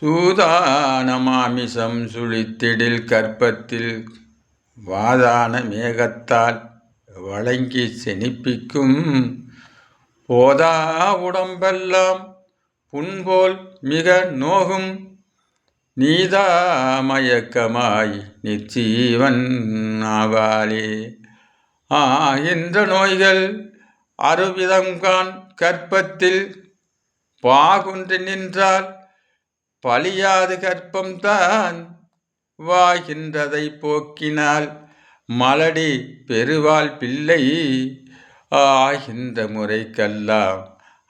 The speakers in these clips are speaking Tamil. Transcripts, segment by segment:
சூதானமாமிசம் சுழித்திடில் கற்பத்தில் வாதான மேகத்தால் வழங்கி செனிப்பிக்கும் போதா உடம்பெல்லாம் புண்போல் மிக நோகும் நீதாமயக்கமாய் நிச்சீவன் ஆவாளே. ஆகின்ற நோய்கள் அறுவிதம்கான் கற்பத்தில் பாகுன்று நின்றால் பழியாது கற்பம்தான் வாகின்றதை போக்கினால் மலடி பெருவாள் பிள்ளை ஆகின்ற முறைக்கெல்லாம்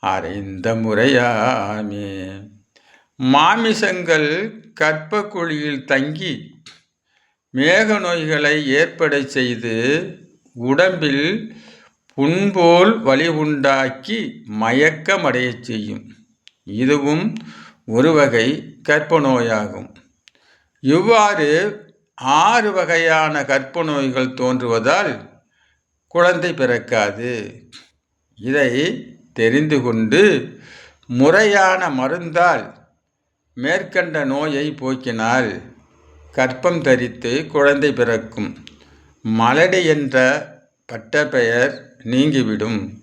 அறைந்த முறையாமே. மாமிசங்கள் கற்ப குழியில் தங்கி மேக நோய்களை ஏற்பட செய்து உடம்பில் புண்போல் வலி உண்டாக்கி மயக்கமடையச் செய்யும். இதுவும் ஒரு வகை கற்ப நோயாகும் இவ்வாறு ஆறு வகையான கற்ப நோய்கள் தோன்றுவதால் குழந்தை பிறக்காது. இதை தெரிந்து கொண்டு முறையான மருந்தால் மேற்கண்ட நோயை போக்கினால் கற்பம் தரித்து குழந்தை பிறக்கும். மலடி என்ற பட்டப்பெயர் நீங்கிவிடும்.